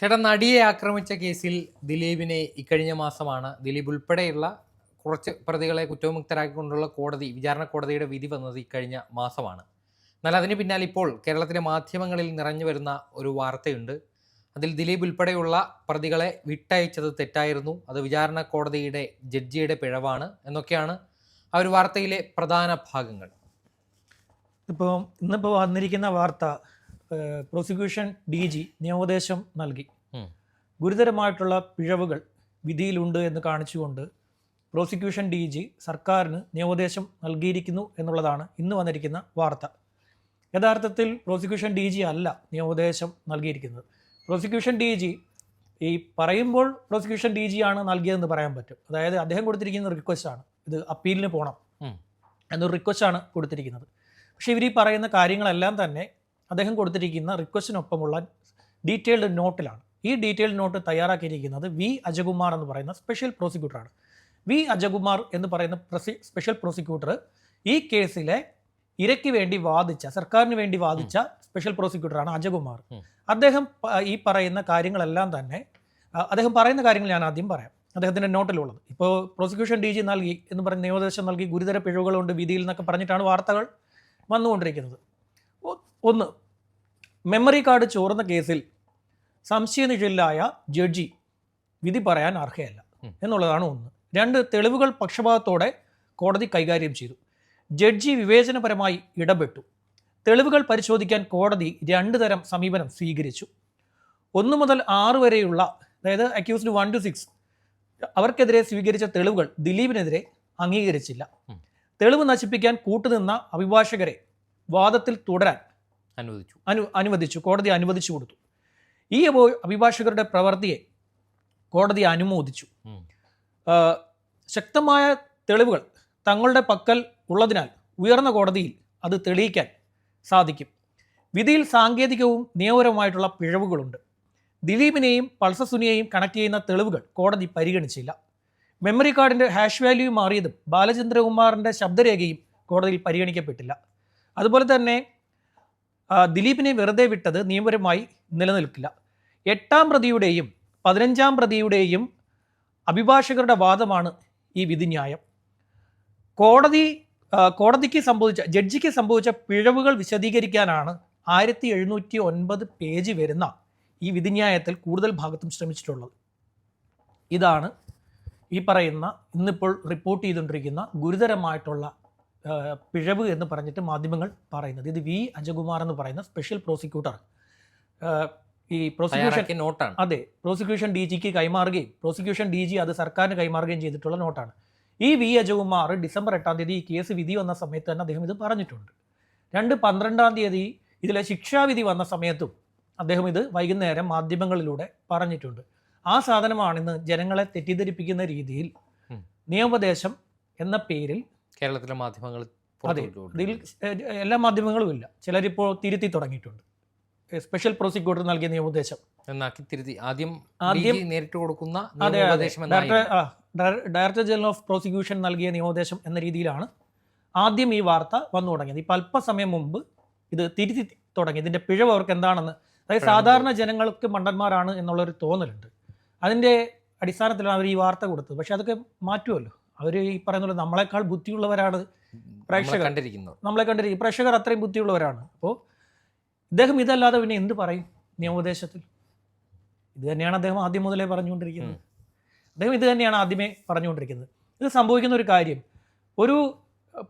ചേട്ടാ നടിയെ ആക്രമിച്ച കേസിൽ ദിലീപിനെ ഇക്കഴിഞ്ഞ മാസമാണ് ദിലീപ് ഉൾപ്പെടെയുള്ള കുറച്ച് പ്രതികളെ കുറ്റവിമുക്തരാക്കിക്കൊണ്ടുള്ള കോടതി വിചാരണ കോടതിയുടെ വിധി വന്നത് ഇക്കഴിഞ്ഞ മാസമാണ്. എന്നാൽ അതിന് പിന്നാലെ ഇപ്പോൾ കേരളത്തിലെ മാധ്യമങ്ങളിൽ നിറഞ്ഞു വരുന്ന ഒരു വാർത്തയുണ്ട്. അതിൽ ദിലീപ് ഉൾപ്പെടെയുള്ള പ്രതികളെ വിട്ടയച്ചത് തെറ്റായിരുന്നു. അത് വിചാരണ കോടതിയുടെ ജഡ്ജിയുടെ പിഴവാണ് എന്നൊക്കെയാണ് ആ ഒരു വാർത്തയിലെ പ്രധാന ഭാഗങ്ങൾ. ഇപ്പോൾ ഇന്നിപ്പോൾ വന്നിരിക്കുന്ന വാർത്ത പ്രോസിക്യൂഷൻ ഡി ജി നിയമോപദേശം നൽകി. ഗുരുതരമായിട്ടുള്ള പിഴവുകൾ വിധിയിലുണ്ട് എന്ന് കാണിച്ചുകൊണ്ട് പ്രോസിക്യൂഷൻ ഡി ജി സർക്കാരിന് നിയമോപദേശം നൽകിയിരിക്കുന്നു എന്നുള്ളതാണ് ഇന്ന് വന്നിരിക്കുന്ന വാർത്ത. യഥാർത്ഥത്തിൽ പ്രോസിക്യൂഷൻ ഡി ജി അല്ല നിയമോപദേശം നൽകിയിരിക്കുന്നത്. പ്രോസിക്യൂഷൻ ഡി ജി ഈ പറയുമ്പോൾ പ്രോസിക്യൂഷൻ ഡി ജി ആണ് നൽകിയതെന്ന് പറയാൻ പറ്റും. അതായത് അദ്ദേഹം കൊടുത്തിരിക്കുന്ന റിക്വസ്റ്റ് ആണ്. ഇത് അപ്പീലിന് പോകണം എന്നൊരു റിക്വസ്റ്റ് ആണ് കൊടുത്തിരിക്കുന്നത്. പക്ഷേ ഇവർ ഈ പറയുന്ന കാര്യങ്ങളെല്ലാം തന്നെ അദ്ദേഹം കൊടുത്തിരിക്കുന്ന റിക്വസ്റ്റിനൊപ്പമുള്ള ഡീറ്റെയിൽഡ് നോട്ടിലാണ്. ഈ ഡീറ്റെയിൽഡ് നോട്ട് തയ്യാറാക്കിയിരിക്കുന്നത് വി അജകുമാർ എന്ന് പറയുന്ന സ്പെഷ്യൽ പ്രോസിക്യൂട്ടറാണ്. വി അജകുമാർ എന്ന് പറയുന്ന പ്രസി സ്പെഷ്യൽ പ്രോസിക്യൂട്ടർ ഈ കേസിലെ ഇരയ്ക്ക് വേണ്ടി വാദിച്ച സർക്കാരിന് വേണ്ടി വാദിച്ച സ്പെഷ്യൽ പ്രോസിക്യൂട്ടറാണ് അജകുമാർ. അദ്ദേഹം ഈ പറയുന്ന കാര്യങ്ങളെല്ലാം തന്നെ അദ്ദേഹം പറയുന്ന കാര്യങ്ങൾ ഞാൻ ആദ്യം പറയാം. അദ്ദേഹത്തിന്റെ നോട്ടിലുള്ളത്. ഇപ്പോൾ പ്രോസിക്യൂഷൻ ഡി ജി നൽകി എന്ന് പറഞ്ഞ് നിയമോപദേശം നൽകി ഗുരുതര പിഴവുകളുണ്ട് വിധിയിൽ എന്നൊക്കെ പറഞ്ഞിട്ടാണ് വാർത്തകൾ വന്നുകൊണ്ടിരിക്കുന്നത്. ഒന്ന് മെമ്മറി കാർഡ് ചോർന്ന കേസിൽ സംശയനിഴലിലായ ജഡ്ജി വിധി പറയാൻ അർഹയല്ല എന്നുള്ളതാണ് ഒന്ന്. രണ്ട് തെളിവുകൾ പക്ഷപാതത്തോടെ കോടതി കൈകാര്യം ചെയ്തു. ജഡ്ജി വിവേചനപരമായി ഇടപെട്ടു. തെളിവുകൾ പരിശോധിക്കാൻ കോടതി രണ്ട് തരം സമീപനം സ്വീകരിച്ചു. ഒന്ന് മുതൽ ആറ് വരെയുള്ള അതായത് അക്യൂസ്ഡ് വൺ ടു സിക്സ് അവർക്കെതിരെ സ്വീകരിച്ച തെളിവുകൾ ദിലീപിനെതിരെ അംഗീകരിച്ചില്ല. തെളിവ് നശിപ്പിക്കാൻ കൂട്ടുനിന്ന അഭിഭാഷകരെ വാദത്തിൽ തുടരാൻ അനുവദിച്ചു. അനു അനുവദിച്ചു കോടതി അനുവദിച്ചു കൊടുത്തു. ഈ അഭിഭാഷകരുടെ പ്രവൃത്തിയെ കോടതി അനുമോദിച്ചു. ശക്തമായ തെളിവുകൾ തങ്ങളുടെ പക്കൽ ഉള്ളതിനാൽ ഉയർന്ന കോടതിയിൽ അത് തെളിയിക്കാൻ സാധിക്കും. വിധിയിൽ സാങ്കേതികവും നിയമപരവുമായിട്ടുള്ള പിഴവുകളുണ്ട്. ദിലീപിനെയും പൾസസുനിയെയും കണക്ട് ചെയ്യുന്ന തെളിവുകൾ കോടതി പരിഗണിച്ചില്ല. മെമ്മറി കാർഡിന്റെ ഹാഷ് വാല്യൂ മാറിയതും ബാലചന്ദ്രകുമാറിന്റെ ശബ്ദരേഖയും കോടതിയിൽ പരിഗണിക്കപ്പെട്ടില്ല. അതുപോലെ തന്നെ ദിലീപിനെ വെറുതെ വിട്ടത് നിയമപരമായി നിലനിൽക്കില്ല. എട്ടാം പ്രതിയുടെയും പതിനഞ്ചാം പ്രതിയുടെയും അഭിഭാഷകരുടെ വാദമാണ് ഈ വിധിന്യായം. കോടതി കോടതിക്ക് സംഭവിച്ച ജഡ്ജിക്ക് സംഭവിച്ച പിഴവുകൾ വിശദീകരിക്കാനാണ് ആയിരത്തി എഴുന്നൂറ്റി ഒൻപത് പേജ് വരുന്ന ഈ വിധിന്യായത്തിൽ കൂടുതൽ ഭാഗത്തും ശ്രമിച്ചിട്ടുള്ളത്. ഇതാണ് ഈ പറയുന്ന ഇന്നിപ്പോൾ റിപ്പോർട്ട് ചെയ്തുകൊണ്ടിരിക്കുന്ന ഗുരുതരമായിട്ടുള്ള പിഴവ് എന്ന് പറഞ്ഞിട്ട് മാധ്യമങ്ങൾ പറയുന്നത്. ഇത് വി അജകുമാർ എന്ന് പറയുന്ന സ്പെഷ്യൽ പ്രോസിക്യൂട്ടർ ഈ പ്രോസിക്യൂഷൻ നോട്ടാണ്. അതെ പ്രോസിക്യൂഷൻ ഡി ജിക്ക് കൈമാറുകയും പ്രോസിക്യൂഷൻ ഡി ജി അത് സർക്കാരിന് കൈമാറുകയും ചെയ്തിട്ടുള്ള നോട്ടാണ്. ഈ വി അജകുമാർ ഡിസംബർ എട്ടാം തീയതി ഈ കേസ് വിധി വന്ന സമയത്ത് തന്നെ അദ്ദേഹം ഇത് പറഞ്ഞിട്ടുണ്ട്. രണ്ട് പന്ത്രണ്ടാം തീയതി ഇതിലെ ശിക്ഷാവിധി വന്ന സമയത്തും അദ്ദേഹം ഇത് വൈകുന്നേരം മാധ്യമങ്ങളിലൂടെ പറഞ്ഞിട്ടുണ്ട്. ആ സാധനമാണിന്ന് ജനങ്ങളെ തെറ്റിദ്ധരിപ്പിക്കുന്ന രീതിയിൽ. നിയമോപദേശം എന്ന പേരിൽ കേരളത്തിലെ മാധ്യമങ്ങൾ അതെ. ഇതിൽ എല്ലാ മാധ്യമങ്ങളും ഇല്ല. ചിലരിപ്പോൾ തിരുത്തി തുടങ്ങിയിട്ടുണ്ട്. സ്പെഷ്യൽ പ്രോസിക്യൂട്ടർ നൽകിയ നിയമോപദേശം എന്നാക്കി തിരുത്തി. ആദ്യം ആദ്യം നേരിട്ട് കൊടുക്കുന്ന ഡയറക്ടർ ജനറൽ ഓഫ് പ്രോസിക്യൂഷൻ നൽകിയ നിയമോപദേശം എന്ന രീതിയിലാണ് ആദ്യം ഈ വാർത്ത വന്നു തുടങ്ങിയത്. ഇപ്പം അല്പസമയം മുമ്പ് ഇത് തിരുത്തി തുടങ്ങി. ഇതിന്റെ പിഴവ് അവർക്ക് എന്താണെന്ന് അതായത് സാധാരണ ജനങ്ങൾക്ക് മണ്ടന്മാരാണ് എന്നുള്ളൊരു തോന്നലുണ്ട്. അതിന്റെ അടിസ്ഥാനത്തിലാണ് അവർ ഈ വാർത്ത കൊടുത്തത്. പക്ഷേ അതൊക്കെ മാറ്റുമല്ലോ അവർ ഈ പറയുന്ന പോലെ നമ്മളെക്കാൾ ബുദ്ധിയുള്ളവരാണ് പ്രേക്ഷകർ. കണ്ടിരിക്കുന്നത് നമ്മളെ കണ്ടിരിക്കും പ്രേക്ഷകർ അത്രയും ബുദ്ധിയുള്ളവരാണ്. അപ്പോൾ ഇദ്ദേഹം ഇതല്ലാതെ പിന്നെ എന്ത് പറയും നിയമോപദേശത്തിൽ? ഇത് തന്നെയാണ് അദ്ദേഹം ആദ്യം മുതലേ പറഞ്ഞുകൊണ്ടിരിക്കുന്നത്. അദ്ദേഹം ഇത് തന്നെയാണ് ആദ്യമേ പറഞ്ഞുകൊണ്ടിരിക്കുന്നത്. ഇത് സംഭവിക്കുന്ന ഒരു കാര്യം. ഒരു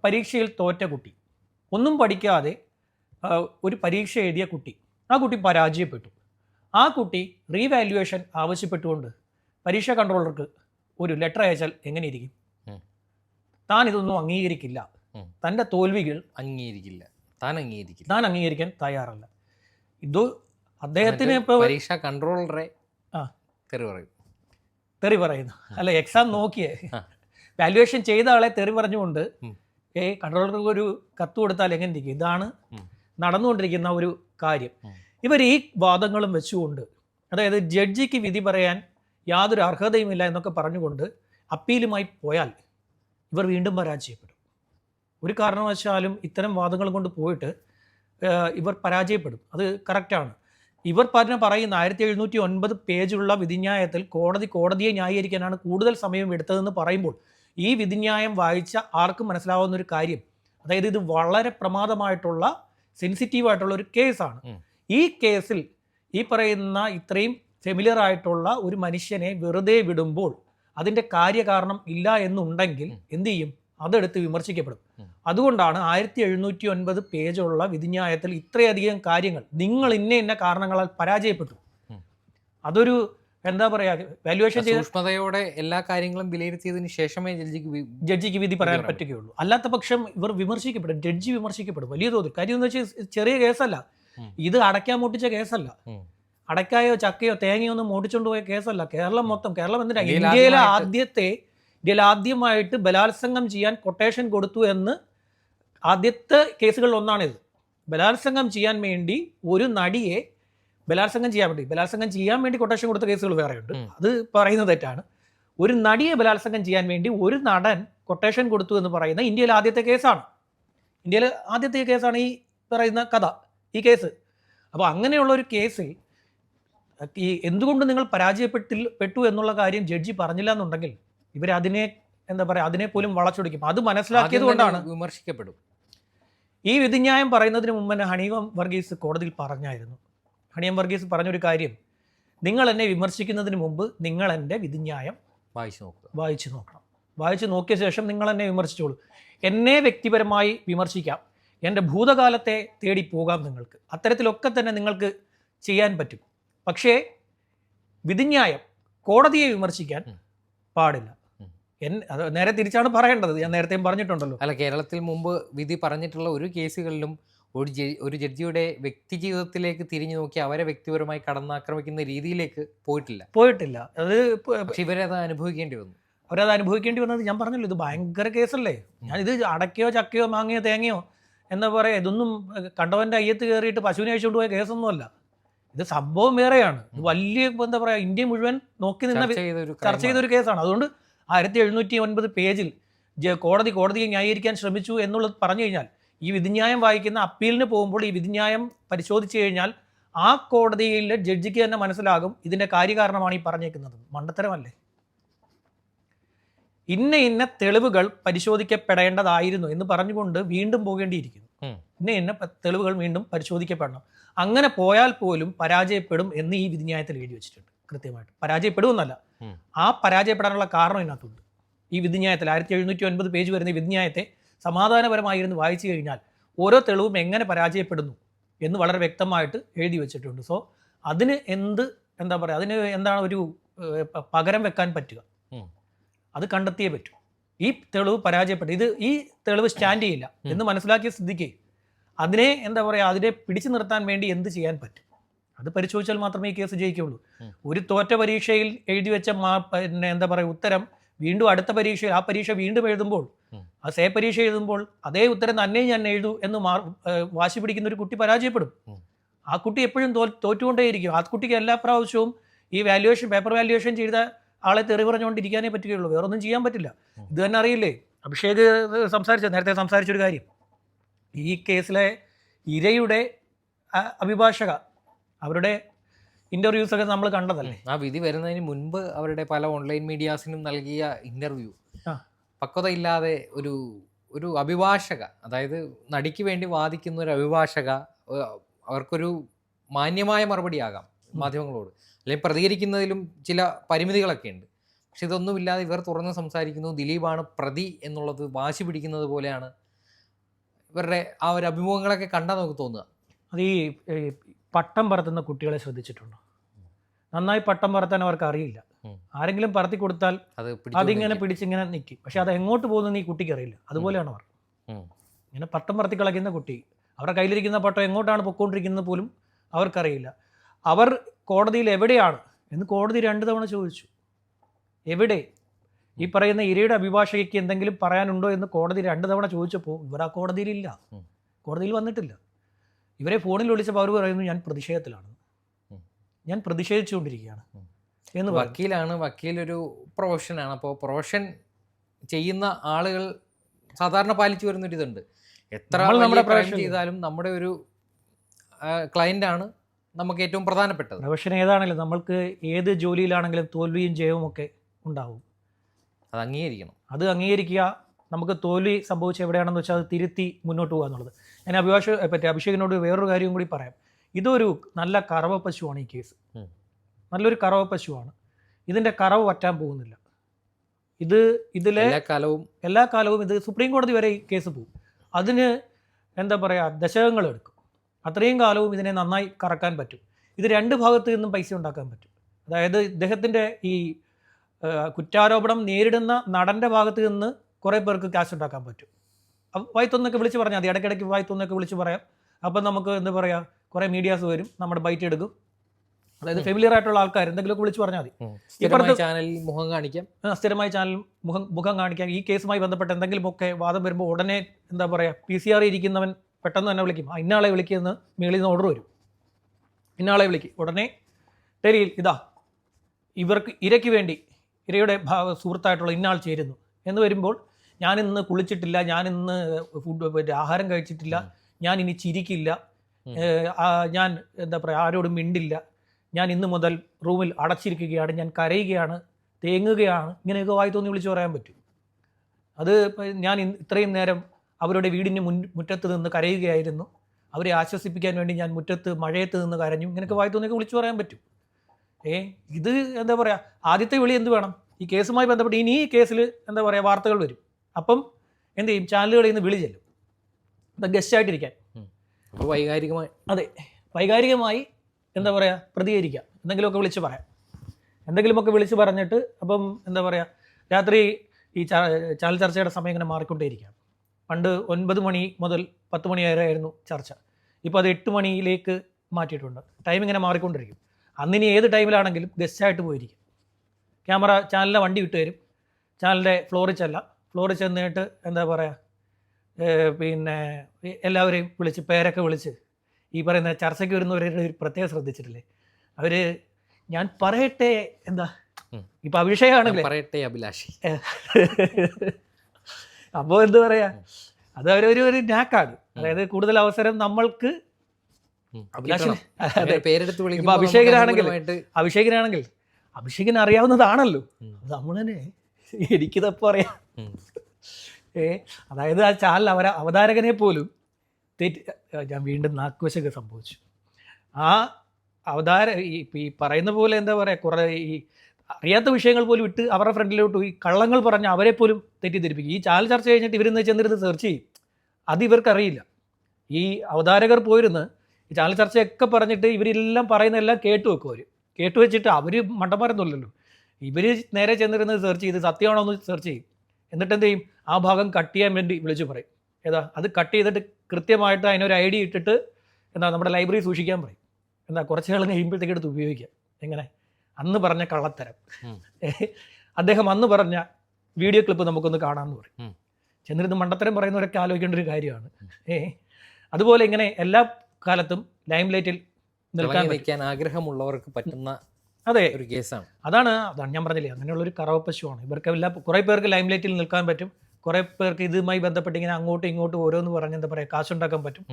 പരീക്ഷയിൽ തോറ്റ കുട്ടി ഒന്നും പഠിക്കാതെ ഒരു പരീക്ഷ എഴുതിയ കുട്ടി ആ കുട്ടി പരാജയപ്പെട്ടു. ആ കുട്ടി റീവാല്യുവേഷൻ ആവശ്യപ്പെട്ടുകൊണ്ട് പരീക്ഷാ കൺട്രോളർക്ക് ഒരു ലെറ്റർ അയച്ചാൽ എങ്ങനെയിരിക്കും. താൻ ഇതൊന്നും അംഗീകരിക്കില്ല. തന്റെ തോൽവികൾ അംഗീകരിക്കില്ല താൻ അംഗീകരിക്കില്ല താൻ അംഗീകരിക്കാൻ തയ്യാറല്ല ഇത് അദ്ദേഹത്തിന് ഇപ്പോൾ പരീക്ഷാ കൺട്രോളറെ ആ. തെറി പറയും തെറി പറയുന്നു അല്ല എക്സാം നോക്കിയേ. വാല്യുവേഷൻ ചെയ്ത ആളെ തെറി പറഞ്ഞുകൊണ്ട്. ഏ കൺട്രോളർക്ക് ഒരു കത്ത് കൊടുത്താൽ എങ്ങനെ ഇരിക്കും ഇതാണ്. നടന്നുകൊണ്ടിരിക്കുന്ന ഒരു കാര്യം. ഇവർ ഈ വാദങ്ങളും വെച്ചുകൊണ്ട് അതായത് ജഡ്ജിക്ക് വിധി പറയാൻ യാതൊരു അർഹതയുമില്ല എന്നൊക്കെ പറഞ്ഞുകൊണ്ട് അപ്പീലുമായി പോയാൽ ഇവർ വീണ്ടും പരാജയപ്പെടും. ഒരു കാരണവശാലും ഇത്തരം വാദങ്ങൾ കൊണ്ട് പോയിട്ട് ഇവർ പരാജയപ്പെടും. അത് കറക്റ്റാണ് ഇവർ പറഞ്ഞ പറയുന്ന ആയിരത്തി എഴുന്നൂറ്റി ഒൻപത് പേജുള്ള വിധിന്യായത്തിൽ കോടതി കോടതിയെ ന്യായീകരിക്കാനാണ് കൂടുതൽ സമയം എടുത്തതെന്ന് പറയുമ്പോൾ ഈ വിധിന്യായം വായിച്ച ആർക്കും മനസ്സിലാവുന്ന ഒരു കാര്യം അതായത് ഇത് വളരെ പ്രമാദമായിട്ടുള്ള സെൻസിറ്റീവ് ആയിട്ടുള്ള ഒരു കേസാണ്. ഈ കേസിൽ ഈ പറയുന്ന ഇത്രയും ഫെമിലിയർ ആയിട്ടുള്ള ഒരു മനുഷ്യനെ വെറുതെ വിടുമ്പോൾ അതിന്റെ കാര്യകാരണം ഇല്ല എന്നുണ്ടെങ്കിൽ. എന്ത് ചെയ്യും അതെടുത്ത് വിമർശിക്കപ്പെടും. അതുകൊണ്ടാണ് ആയിരത്തി എഴുന്നൂറ്റി ഒൻപത് പേജുള്ള വിധിന്യായത്തിൽ ഇത്രയധികം കാര്യങ്ങൾ നിങ്ങൾ ഇന്ന ഇന്ന കാരണങ്ങളാൽ പരാജയപ്പെട്ടു. അതൊരു എന്താ പറയാ വാല്യുവേഷൻ സൂക്ഷ്മതയോടെ എല്ലാ കാര്യങ്ങളും വിലയിരുത്തിയതിന് ശേഷമേ ജഡ്ജിക്ക് ജഡ്ജിക്ക് വിധി പറയാൻ പറ്റുകയുള്ളൂ. അല്ലാത്ത പക്ഷം ഇവർ വിമർശിക്കപ്പെടും ജഡ്ജി വിമർശിക്കപ്പെടും. വലിയ തോതിൽ. കാര്യം എന്ന് വെച്ചാൽ ചെറിയ കേസല്ല. ഇത് അടയ്ക്കാൻ മുട്ടിച്ച കേസല്ല. ഉം. അടയ്ക്കായോ ചക്കയോ തേങ്ങയോ ഒന്നും ഓടിച്ചുകൊണ്ട് പോയ കേസല്ല. കേരളം മൊത്തം കേരളം എന്തിനാ? ഇന്ത്യയിലെ ആദ്യത്തെ ഇന്ത്യയിൽ ആദ്യമായിട്ട് ബലാത്സംഗം ചെയ്യാൻ കൊട്ടേഷൻ കൊടുത്തു എന്ന് ആദ്യത്തെ കേസുകളിൽ ഒന്നാണിത്. ബലാത്സംഗം ചെയ്യാൻ വേണ്ടി ഒരു നടിയെ ബലാത്സംഗം ചെയ്യാൻ വേണ്ടി ബലാത്സംഗം ചെയ്യാൻ വേണ്ടി കൊട്ടേഷൻ കൊടുത്ത കേസുകൾ വേറെയുണ്ട്. അത് പറയുന്നത് തെറ്റാണ്. ഒരു നടിയെ ബലാത്സംഗം ചെയ്യാൻ വേണ്ടി ഒരു നടൻ കൊട്ടേഷൻ കൊടുത്തു എന്ന് പറയുന്ന ഇന്ത്യയിലെ ആദ്യത്തെ കേസാണ്. ഇന്ത്യയിലെ ആദ്യത്തെ കേസാണ് ഈ പറയുന്ന കഥ ഈ കേസ്. അപ്പോൾ അങ്ങനെയുള്ള ഒരു കേസിൽ ഈ എന്തുകൊണ്ട് നിങ്ങൾ പരാജയപ്പെട്ടിൽ പെട്ടു എന്നുള്ള കാര്യം ജഡ്ജി പറഞ്ഞില്ല എന്നുണ്ടെങ്കിൽ ഇവരതിനെ എന്താ പറയുക അതിനെ പോലും വളച്ചൊടിക്കും. അത് മനസ്സിലാക്കിയത് കൊണ്ടാണ്. വിമർശിക്കപ്പെടും. ഈ വിധിന്യായം പറയുന്നതിന് മുമ്പ് തന്നെ ഹണീവം വർഗീസ് കോടതിയിൽ പറഞ്ഞായിരുന്നു. ഹണിയം വർഗീസ് പറഞ്ഞൊരു കാര്യം നിങ്ങൾ എന്നെ വിമർശിക്കുന്നതിന് മുമ്പ് നിങ്ങൾ എന്റെ വിധിന്യായം വായിച്ചു നോക്കുക. വായിച്ചു നോക്കണം. വായിച്ചു നോക്കിയ ശേഷം നിങ്ങൾ എന്നെ വിമർശിച്ചോളൂ. എന്നെ വ്യക്തിപരമായി വിമർശിക്കാം. എന്റെ ഭൂതകാലത്തെ തേടി പോകാം നിങ്ങൾക്ക്. അത്തരത്തിലൊക്കെ തന്നെ നിങ്ങൾക്ക് ചെയ്യാൻ പറ്റും. പക്ഷേ വിധിന്യായം കോടതിയെ വിമർശിക്കാൻ പാടില്ല. നേരെ തിരിച്ചാണ് പറയേണ്ടത്. ഞാൻ നേരത്തെയും പറഞ്ഞിട്ടുണ്ടല്ലോ. അല്ല കേരളത്തിൽ മുമ്പ് വിധി പറഞ്ഞിട്ടുള്ള ഒരു കേസുകളിലും ഒരു ഒരു ജഡ്ജിയുടെ വ്യക്തി ജീവിതത്തിലേക്ക് തിരിഞ്ഞു നോക്കി അവരെ വ്യക്തിപരമായി കടന്നാക്രമിക്കുന്ന രീതിയിലേക്ക് പോയിട്ടില്ല. പോയിട്ടില്ല. അത് ഇവരത് ഇവരെ അത് അനുഭവിക്കേണ്ടി വന്നു. അവരത് അനുഭവിക്കേണ്ടി വന്നത് ഞാൻ പറഞ്ഞല്ലോ ഇത് ഭയങ്കര കേസല്ലേ? ഞാൻ ഇത് അടക്കയോ ചക്കയോ മാങ്ങയോ തേങ്ങയോ എന്താ പറയുക ഇതൊന്നും കണ്ടവന്റെ അയ്യത്ത് കയറിയിട്ട് പശുവിനെ അഴിച്ചുകൊണ്ട് പോയ കേസൊന്നുമല്ല. ഇത് സംഭവം വേറെയാണ്. വലിയ എന്താ പറയാ ഇന്ത്യ മുഴുവൻ നോക്കി നിന്ന ചർച്ച ചെയ്ത ഒരു കേസാണ്. അതുകൊണ്ട് ആയിരത്തി എഴുന്നൂറ്റി ഒൻപത് പേജിൽ കോടതി കോടതിയെ ന്യായീകരിക്കാൻ ശ്രമിച്ചു എന്നുള്ളത് പറഞ്ഞു കഴിഞ്ഞാൽ ഈ വിധിന്യായം വായിക്കുന്ന അപ്പീലിന് പോകുമ്പോൾ ഈ വിധിന്യായം പരിശോധിച്ചു കഴിഞ്ഞാൽ ആ കോടതിയിലെ ജഡ്ജിക്ക് തന്നെ മനസ്സിലാകും ഇതിന്റെ കാര്യകാരണമാണ് ഈ പറഞ്ഞേക്കുന്നത്. മണ്ടത്തരമല്ലേ? ഇന്ന ഇന്ന തെളിവുകൾ പരിശോധിക്കപ്പെടേണ്ടതായിരുന്നു എന്ന് പറഞ്ഞുകൊണ്ട് വീണ്ടും പോകേണ്ടിയിരിക്കുന്നു. ഇന്ന ഇന്ന തെളിവുകൾ വീണ്ടും പരിശോധിക്കപ്പെടണം. അങ്ങനെ പോയാൽ പോലും പരാജയപ്പെടും എന്ന് ഈ വിധിന്യായത്തിൽ എഴുതി വെച്ചിട്ടുണ്ട്. കൃത്യമായിട്ട്. പരാജയപ്പെടുമെന്നല്ല. ആ പരാജയപ്പെടാനുള്ള കാരണം ഇതിനകത്തുണ്ട്. ഈ വിധിന്യായത്തിൽ ആയിരത്തി എഴുന്നൂറ്റി ഒൻപത് പേജ് വരുന്ന വിധിന്യായത്തെ സമാധാനപരമായിരുന്നു വായിച്ചു കഴിഞ്ഞാൽ ഓരോ തെളിവും എങ്ങനെ പരാജയപ്പെടുന്നു എന്ന് വളരെ വ്യക്തമായിട്ട് എഴുതി വെച്ചിട്ടുണ്ട്. സോ അതിന് എന്ത് എന്താ പറയുക അതിന് എന്താണ് ഒരു പകരം വെക്കാൻ പറ്റുക. അത് കണ്ടെത്തിയേ പറ്റൂ. ഈ തെളിവ് പരാജയപ്പെട്ടു. ഇത് ഈ തെളിവ് സ്റ്റാൻഡ് ചെയ്യില്ല. എന്ന് മനസ്സിലാക്കിയ സ്ഥിതിക്ക് അതിനെ എന്താ പറയുക അതിനെ പിടിച്ചു നിർത്താൻ വേണ്ടി എന്ത് ചെയ്യാൻ പറ്റും? അത് പരിശോധിച്ചാൽ മാത്രമേ ഈ കേസ് ജയിക്കുള്ളൂ ഒരു തോറ്റ പരീക്ഷയിൽ എഴുതി വെച്ച മാ പിന്നെ എന്താ പറയുക ഉത്തരം വീണ്ടും അടുത്ത പരീക്ഷയിൽ ആ പരീക്ഷ വീണ്ടും എഴുതുമ്പോൾ ആ സേ പരീക്ഷ എഴുതുമ്പോൾ അതേ ഉത്തരം തന്നെ ഞാൻ എഴുതൂ എന്ന് മാ വാശി പിടിക്കുന്ന ഒരു കുട്ടി പരാജയപ്പെടും. ആ കുട്ടി എപ്പോഴും തോ തോറ്റുകൊണ്ടേയിരിക്കും. ആ കുട്ടിക്ക് എല്ലാ പ്രാവശ്യവും ഈ വാല്യുവേഷൻ പേപ്പർ വാല്യുവേഷൻ ചെയ്ത ആളെ തെറി പറഞ്ഞുകൊണ്ടിരിക്കാനേ പറ്റുകയുള്ളൂ. വേറൊന്നും ചെയ്യാൻ പറ്റില്ല. ഇത് തന്നെ അറിയില്ലേ? അഭിഷേക് സംസാരിച്ച? നേരത്തെ സംസാരിച്ചൊരു കാര്യം. ഈ കേസിലെ ഇരയുടെ അഭിഭാഷക അവരുടെ ഇന്റർവ്യൂസ് ഒക്കെ നമ്മൾ കണ്ടതല്ലേ? ആ വിധി വരുന്നതിന് മുൻപ് അവരുടെ പല ഓൺലൈൻ മീഡിയാസിനും നൽകിയ ഇന്റർവ്യൂ പക്വത ഇല്ലാതെ ഒരു ഒരു അഭിഭാഷക അതായത് നടിക്ക് വേണ്ടി വാദിക്കുന്ന ഒരു അഭിഭാഷക അവർക്കൊരു മാന്യമായ മറുപടി മറുപടിയാകാം. മാധ്യമങ്ങളോട്. അല്ലെങ്കിൽ പ്രതികരിക്കുന്നതിലും ചില പരിമിതികളൊക്കെ ഉണ്ട്. പക്ഷെ ഇതൊന്നുമില്ലാതെ ഇവർ തുറന്ന് സംസാരിക്കുന്നു. ദിലീപാണ് പ്രതി എന്നുള്ളത് വാശി പിടിക്കുന്നത് പോലെയാണ് ഇവരുടെ ആ ഒരു അഭിമുഖങ്ങളൊക്കെ കണ്ടാൽ നമുക്ക് തോന്നുക. അത് ഈ പട്ടം പറത്തുന്ന കുട്ടികളെ ശ്രദ്ധിച്ചിട്ടുണ്ടോ? നന്നായി പട്ടം പറത്താൻ അവർക്ക് അറിയില്ല. ആരെങ്കിലും പറത്തി കൊടുത്താൽ അത് അതിങ്ങനെ പിടിച്ചിങ്ങനെ നിൽക്കും പക്ഷെ അത് എങ്ങോട്ട് പോകുന്നെന്ന് ഈ കുട്ടിക്ക് അറിയില്ല. അതുപോലെയാണ് അവർ. ഇങ്ങനെ പട്ടം പറത്തി കളയ്ക്കുന്ന കുട്ടി അവരുടെ കയ്യിലിരിക്കുന്ന പട്ടം എങ്ങോട്ടാണ് പൊക്കോണ്ടിരിക്കുന്നത് പോലും അവർക്കറിയില്ല. അവർ കോടതിയിൽ എവിടെയാണ്? എന്ന് കോടതി രണ്ട് തവണ ചോദിച്ചു. എവിടെ? ഈ പറയുന്ന ഇരയുടെ അഭിഭാഷകയ്ക്ക് എന്തെങ്കിലും പറയാനുണ്ടോ എന്ന് കോടതി രണ്ട് തവണ ചോദിച്ചപ്പോൾ ഇവർ ആ കോടതിയിലില്ല. കോടതിയിൽ വന്നിട്ടില്ല. ഇവരെ ഫോണിൽ വിളിച്ചപ്പോൾ അവർ പറയുന്നു ഞാൻ പ്രതിഷേധത്തിലാണ്. ഞാൻ പ്രതിഷേധിച്ചുകൊണ്ടിരിക്കുകയാണ്. എന്ന് വക്കീലാണ് വക്കീൽ ഒരു പ്രൊഫഷനാണ്. അപ്പോൾ പ്രൊഫഷൻ ചെയ്യുന്ന ആളുകൾ സാധാരണ പാലിച്ചു വരുന്നൊരിതുണ്ട്. എത്ര നമ്മൾ നമ്മുടെ പ്രൊഫഷൻ ചെയ്താലും നമ്മുടെ ഒരു ക്ലയന്റ് ആണ് നമുക്ക് ഏറ്റവും പ്രധാനപ്പെട്ടത്. പ്രൊഫഷൻ ഏതാണെങ്കിലും നമ്മൾക്ക് ഏത് ജോലിയിലാണെങ്കിലും തോൽവിയും ജയവും ഒക്കെ ഉണ്ടാവും. അത് അംഗീകരിക്കണം. അത് അംഗീകരിക്കുക നമുക്ക് തോൽവി സംഭവിച്ച എവിടെയാണെന്ന് വെച്ചാൽ അത് തിരുത്തി മുന്നോട്ട് പോകുക എന്നുള്ളത്. ഞാൻ അഭിഭാഷ പറ്റി അഭിഷേകിനോട് വേറൊരു കാര്യം കൂടി പറയാം. ഇതൊരു നല്ല കറവ പശുവാണ് ഈ കേസ്. നല്ലൊരു കറവ പശുവാണ്. ഇതിന്റെ കറവ് പറ്റാൻ പോകുന്നില്ല. ഇത് ഇതിലെ കാലവും എല്ലാ കാലവും ഇത് സുപ്രീം കോടതി വരെ ഈ കേസ് പോകും. അതിന് എന്താ പറയുക ദശകങ്ങൾ എടുക്കും. അത്രയും കാലവും ഇതിനെ നന്നായി കറക്കാൻ പറ്റും. ഇത് രണ്ട് ഭാഗത്ത് നിന്നും പൈസ ഉണ്ടാക്കാൻ പറ്റും. അതായത് ഇദ്ദേഹത്തിന്റെ ഈ കുറ്റാരോപണം നേരിടുന്ന നടന്റെ ഭാഗത്ത് നിന്ന് കുറേ പേർക്ക് ക്യാഷ് ഉണ്ടാക്കാൻ പറ്റും. വായ്ത്തൊന്നൊക്കെ വിളിച്ച് പറഞ്ഞാൽ മതി. ഇടയ്ക്കിടയ്ക്ക് വായ്ത്തൊന്നൊക്കെ വിളിച്ച് പറയാം. അപ്പം നമുക്ക് എന്താ പറയുക കുറേ മീഡിയാസ് വരും നമ്മുടെ ബൈറ്റ് എടുക്കും. അതായത് ഫെമിലിയർ ആയിട്ടുള്ള ആൾക്കാർ എന്തെങ്കിലുമൊക്കെ വിളിച്ച് പറഞ്ഞാൽ മതി. ഇപ്പോഴത്തെ ചാനൽ ചാനലിൽ മുഖം കാണിക്കാം. സ്ഥിരമായി ചാനൽ മുഖം മുഖം കാണിക്കാം. ഈ കേസുമായി ബന്ധപ്പെട്ട് എന്തെങ്കിലുമൊക്കെ വാദം വരുമ്പോൾ ഉടനെ എന്താ പറയുക പി സി ആർ ഇരിക്കുന്നവൻ പെട്ടെന്ന് തന്നെ വിളിക്കും. ആ ഇന്നാളെ വിളിക്കുമെന്ന് മേളിൽ നിന്ന് ഓർഡർ വരും. ഇന്നാളെ വിളിക്കും. ഉടനെ ടെലിയിൽ ഇതാ ഇവർക്ക് ഇരയ്ക്ക് വേണ്ടി ഇരയുടെ സുഹൃത്തായിട്ടുള്ള ഇന്നാൾ ചേരുന്നു. എന്ന് വരുമ്പോൾ ഞാൻ ഇന്ന് കുളിച്ചിട്ടില്ല ഞാൻ ഇന്ന് ഫുഡ് ആഹാരം കഴിച്ചിട്ടില്ല ഞാൻ ഇനി ചിരിക്കില്ല ഞാൻ എന്താ പറയുക ആരോടും മിണ്ടില്ല. ഞാൻ ഇന്ന് മുതൽ റൂമിൽ അടച്ചിരിക്കുകയാണ് ഞാൻ കരയുകയാണ് തേങ്ങുകയാണ് ഇങ്ങനെയൊക്കെ വായി തോന്നി വിളിച്ച് പറയാൻ പറ്റും. അത് ഞാൻ ഇത്രയും നേരം അവരുടെ വീടിന് മുൻ മുറ്റത്ത് നിന്ന് കരയുകയായിരുന്നു. അവരെ ആശ്വസിപ്പിക്കാൻ വേണ്ടി ഞാൻ മുറ്റത്ത് മഴയത്ത് നിന്ന് കരഞ്ഞു. ഇങ്ങനെയൊക്കെ വായി തോന്നിയൊക്കെ വിളിച്ചു പറയാൻ പറ്റും. ഏ ഇത് എന്താ പറയുക ആദ്യത്തെ വിളി എന്ത് വേണം? ഈ കേസുമായി ബന്ധപ്പെട്ട് ഇനി ഈ കേസിൽ എന്താ പറയുക വാർത്തകൾ വരും. അപ്പം എന്ത് ചെയ്യും? ചാനലുകളിൽ നിന്ന് വിളി ചെല്ലും. അപ്പം ഗസ്റ്റായിട്ടിരിക്കാൻ വൈകാരികമായി അതെ. വൈകാരികമായി എന്താ പറയുക പ്രതികരിക്കാം. എന്തെങ്കിലുമൊക്കെ വിളിച്ച് പറയാം. എന്തെങ്കിലുമൊക്കെ വിളിച്ച് പറഞ്ഞിട്ട് അപ്പം എന്താ പറയുക രാത്രി ഈ ചാനൽ ചർച്ചയുടെ സമയം ഇങ്ങനെ മാറിക്കൊണ്ടേയിരിക്കാം. പണ്ട് ഒൻപത് മണി മുതൽ പത്ത് മണി വരെ ആയിരുന്നു ചർച്ച. ഇപ്പോൾ അത് എട്ട് മണിയിലേക്ക് മാറ്റിയിട്ടുണ്ട്. ടൈം ഇങ്ങനെ മാറിക്കൊണ്ടിരിക്കും. അന്നിനി ഏത് ടൈമിലാണെങ്കിലും ഗസ്റ്റായിട്ട് പോയിരിക്കും. ക്യാമറ ചാനലിലെ വണ്ടി വിട്ട് തരും ചാനലിന്റെ ഫ്ലോറിൽ ചെല്ല. ഫ്ലോറിൽ ചെന്നിട്ട് എന്താ പറയുക പിന്നെ എല്ലാവരെയും വിളിച്ച് പേരൊക്കെ വിളിച്ച് ഈ പറയുന്ന ചർച്ചയ്ക്ക് വരുന്നവരുടെ ഒരു പ്രത്യേകം ശ്രദ്ധിച്ചിട്ടില്ലേ? അവർ ഞാൻ പറയട്ടെ എന്താ. ഇപ്പം അഭിഷേകമാണല്ലേ പറയട്ടെ അഭിലാഷി. അപ്പോൾ എന്ത് പറയാ? അത് അവരൊരു ഒരു നാക്കാണ്. അതായത് കൂടുതൽ അവസരം നമ്മൾക്ക് ഇപ്പൊ അഭിഷേകനാണെങ്കിൽ അഭിഷേകനാണെങ്കിൽ അഭിഷേകൻ അറിയാവുന്നതാണല്ലോ. നമ്മൾ തന്നെ എനിക്കിതപ്പോൾ അറിയാം. ഏ അതായത് ആ ചാനൽ അവരെ അവതാരകനെ പോലും തെറ്റ് ഞാൻ വീണ്ടും നാക്കുവശൊക്കെ സംഭവിച്ചു. ആ അവതാര ഈ ഈ പറയുന്ന പോലെ എന്താ പറയുക കുറേ ഈ അറിയാത്ത വിഷയങ്ങൾ പോലും ഇട്ട് അവരുടെ ഫ്രണ്ടിലോട്ട് ഈ കള്ളങ്ങൾ പറഞ്ഞ് അവരെ പോലും തെറ്റിദ്ധരിപ്പിക്കും. ഈ ചാനൽ ചർച്ച കഴിഞ്ഞിട്ട് ഇവരിന്ന് ചെന്നിരുന്ന് സെർച്ച് ചെയ്യും? അത് ഇവർക്കറിയില്ല. ഈ അവതാരകർ പോയിരുന്ന് ഈ ചാനൽ ചർച്ചയൊക്കെ പറഞ്ഞിട്ട് ഇവരെല്ലാം പറയുന്നതെല്ലാം കേട്ടു വെക്കും അവർ കേട്ടു വെച്ചിട്ട് അവർ മണ്ടന്മാരൊന്നുമില്ലല്ലോ. ഇവർ നേരെ ചെന്നിരുന്ന് സെർച്ച് ചെയ്ത് സത്യമാണോ എന്ന് സെർച്ച് ചെയ്യും. എന്നിട്ട് എന്ത് ചെയ്യും? ആ ഭാഗം കട്ട് ചെയ്യാൻ വേണ്ടി വിളിച്ചു പറയും. ഏതാ? അത് കട്ട് ചെയ്തിട്ട് കൃത്യമായിട്ട് അതിനൊരു ഐ ഡി ഇട്ടിട്ട് എന്താ നമ്മുടെ ലൈബ്രറി സൂക്ഷിക്കാൻ പറയും. എന്താ? കുറച്ച് നാൾ കഴിയുമ്പോഴത്തേക്ക് എടുത്ത് ഉപയോഗിക്കാം. എങ്ങനെ? അന്ന് പറഞ്ഞ കള്ളത്തരം. അദ്ദേഹം അന്ന് പറഞ്ഞ വീഡിയോ ക്ലിപ്പ് നമുക്കൊന്ന് കാണാമെന്ന് പറയും. ചെന്നിരുന്ന് മണ്ടത്തരം പറയുന്നവരൊക്കെ ആലോചിക്കേണ്ട ഒരു കാര്യമാണ്. ഏ? അതുപോലെ ഇങ്ങനെ എല്ലാ കാലത്തും ലൈം ലൈറ്റിൽ നിൽക്കാൻ ആഗ്രഹമുള്ളവർക്ക് പറ്റുന്ന അതെ. ഒരു കേസാണ്. അതാണ് അതാണ് ഞാൻ പറഞ്ഞില്ലേ അങ്ങനെയുള്ള ഒരു കറവ കറവപ്പശുവാണ്. ഇവർക്ക് എല്ലാ കുറേ പേർക്ക് ലൈം ലൈറ്റിൽ നിൽക്കാൻ പറ്റും. കുറേ പേർക്ക് ഇതുമായി ബന്ധപ്പെട്ട് ഇങ്ങനെ അങ്ങോട്ടും ഇങ്ങോട്ടും ഓരോന്ന് പറഞ്ഞ് എന്താ പറയുക കാശുണ്ടാക്കാൻ പറ്റും.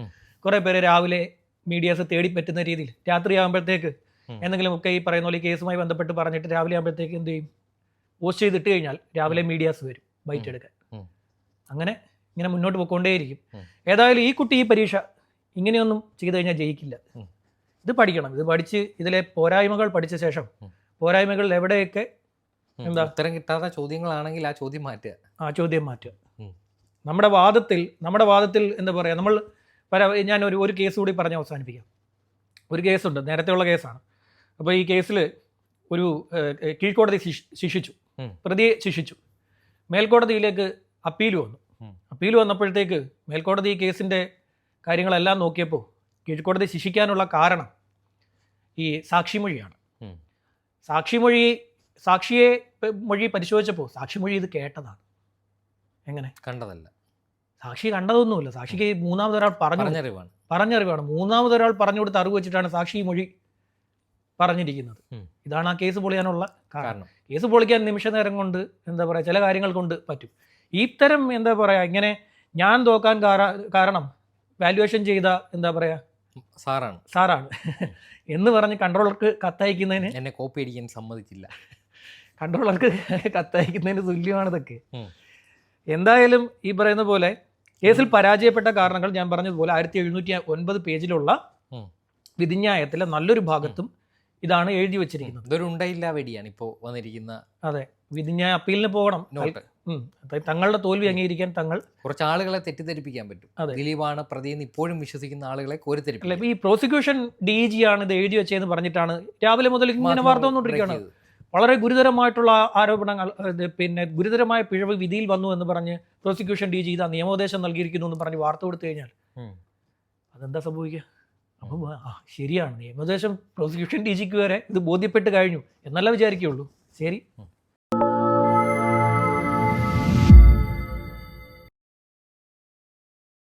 കുറേ പേര് രാവിലെ മീഡിയാസ് തേടി പറ്റുന്ന രീതിയിൽ രാത്രി ആകുമ്പോഴത്തേക്ക് ഉം. എന്തെങ്കിലുമൊക്കെ ഈ പറയുന്ന പോലെ ഈ കേസുമായി ബന്ധപ്പെട്ട് പറഞ്ഞിട്ട് രാവിലെ ആകുമ്പോഴത്തേക്ക് എന്ത് ചെയ്യും? പോസ്റ്റ് ചെയ്തിട്ട് കഴിഞ്ഞാൽ രാവിലെ മീഡിയാസ് വരും ബൈറ്റ് എടുക്കാൻ. അങ്ങനെ ഇങ്ങനെ മുന്നോട്ട് പോയിക്കൊണ്ടേയിരിക്കും. ഏതായാലും ഈ കുട്ടി ഈ പരീക്ഷ ഇങ്ങനെയൊന്നും ചെയ്തു കഴിഞ്ഞാൽ ജയിക്കില്ല. ഇത് പഠിക്കണം. ഇത് പഠിച്ച് ഇതിലെ പോരായ്മകൾ പഠിച്ച ശേഷം പോരായ്മകൾ എവിടെയൊക്കെ എന്താ? ഉത്തരം കിട്ടാത്ത ചോദ്യങ്ങളാണെങ്കിൽ ആ ചോദ്യം മാറ്റുക. ആ ചോദ്യം മാറ്റുക. നമ്മുടെ വാദത്തിൽ നമ്മുടെ വാദത്തിൽ എന്താ പറയുക നമ്മൾ ഞാൻ ഒരു ഒരു കേസ് കൂടി പറഞ്ഞ് അവസാനിപ്പിക്കാം. ഒരു കേസുണ്ട് നേരത്തെയുള്ള കേസാണ്. അപ്പോൾ ഈ കേസിൽ ഒരു കീഴ്ക്കോടതി ശിക്ഷിച്ചു. പ്രതിയെ ശിക്ഷിച്ചു. മേൽക്കോടതിയിലേക്ക് അപ്പീൽ വന്നു. അപ്പീൽ വന്നപ്പോഴത്തേക്ക് മേൽക്കോടതി ഈ കേസിന്റെ കാര്യങ്ങളെല്ലാം നോക്കിയപ്പോൾ കീഴ്ക്കോടതി ശിക്ഷിക്കാനുള്ള കാരണം ഈ സാക്ഷിമൊഴിയാണ്. സാക്ഷിമൊഴി സാക്ഷിയെ മൊഴി പരിശോധിച്ചപ്പോൾ സാക്ഷിമൊഴി ഇത് കേട്ടതാണ്. എങ്ങനെ? കണ്ടതല്ല. സാക്ഷി കണ്ടതൊന്നുമില്ല. സാക്ഷിക്ക് മൂന്നാമതൊരാൾ പറഞ്ഞു പറഞ്ഞറിവാണ്. പറഞ്ഞറിവാണ്. മൂന്നാമതൊരാൾ പറഞ്ഞു കൊടുത്ത അറിവ് വെച്ചിട്ടാണ് സാക്ഷി മൊഴി പറഞ്ഞിരിക്കുന്നത്. ഇതാണ് ആ കേസ് പൊളിയാനുള്ള കാരണം. കേസ് പൊളിക്കാൻ നിമിഷ നേരം കൊണ്ട് എന്താ പറയുക ചില കാര്യങ്ങൾ കൊണ്ട് പറ്റും. ഇത്തരം എന്താ പറയുക ഇങ്ങനെ ഞാൻ തോക്കാൻ കാരണം വാല്യുവേഷൻ ചെയ്ത എന്താ പറയുക സാറാണ്. സാറാണ്. എന്ന് പറഞ്ഞ് കൺട്രോളർക്ക് കത്തയക്കുന്നതിന് എന്നെ കോപ്പി അടിക്കാൻ സമ്മതിച്ചില്ല. കൺട്രോളർക്ക് കത്തയക്കുന്നതിന് തുല്യമാണ് ഇതൊക്കെ. എന്തായാലും ഈ പറയുന്ന പോലെ കേസിൽ പരാജയപ്പെട്ട കാരണങ്ങൾ ഞാൻ പറഞ്ഞതുപോലെ ആയിരത്തി എഴുന്നൂറ്റി ഒൻപത് പേജിലുള്ള വിധിന്യായത്തിലെ നല്ലൊരു ഭാഗത്തും ഇതാണ് എഴുതി വെച്ചിരിക്കുന്നത്. ഇതൊരു ഉണ്ടയില്ല വെടിയാണ് ഇപ്പോൾ വന്നിരിക്കുന്ന അതെ. ഇത് ഞാൻ അപ്പീലിന് പോകണം. നോട്ട്. തങ്ങളുടെ തോൽവി അംഗീകരിക്കാൻ തങ്ങൾ കുറച്ച് ആളുകളെ തെറ്റിദ്ധരിപ്പിക്കാൻ പറ്റും. ദിലീപാണ് പ്രതിയെന്ന് ഇപ്പോഴും വിശ്വസിക്കുന്ന ആളുകളെ കോരിത്തെരിപ്പിക്കും ഈ പ്രോസിക്യൂഷൻ ഡി ജി ആണ് ഇത് എഴുതി വെച്ചതെന്ന് പറഞ്ഞിട്ടാണ് രാവിലെ മുതൽ ഇങ്ങനെ വാർത്ത വന്നുകൊണ്ടിരിക്കുകയാണ്. വളരെ ഗുരുതരമായിട്ടുള്ള ആരോപണങ്ങൾ പിന്നെ ഗുരുതരമായ പിഴവ് വിധിയിൽ വന്നു എന്ന് പറഞ്ഞ് പ്രോസിക്യൂഷൻ ഡി ജി ഇതാ നിയമോപദേശം നൽകിയിരിക്കുന്നു എന്ന് പറഞ്ഞ് വാർത്ത കൊടുത്തു കഴിഞ്ഞാൽ അതെന്താ സംഭവിക്കുക? അപ്പം ആ ശരിയാണ്. നിയമോപദേശം പ്രോസിക്യൂഷൻ ഡി ജിക്ക് വരെ ഇത് ബോധ്യപ്പെട്ട് കഴിഞ്ഞു. എന്നല്ല വിചാരിക്കുകയുള്ളൂ. ശരി.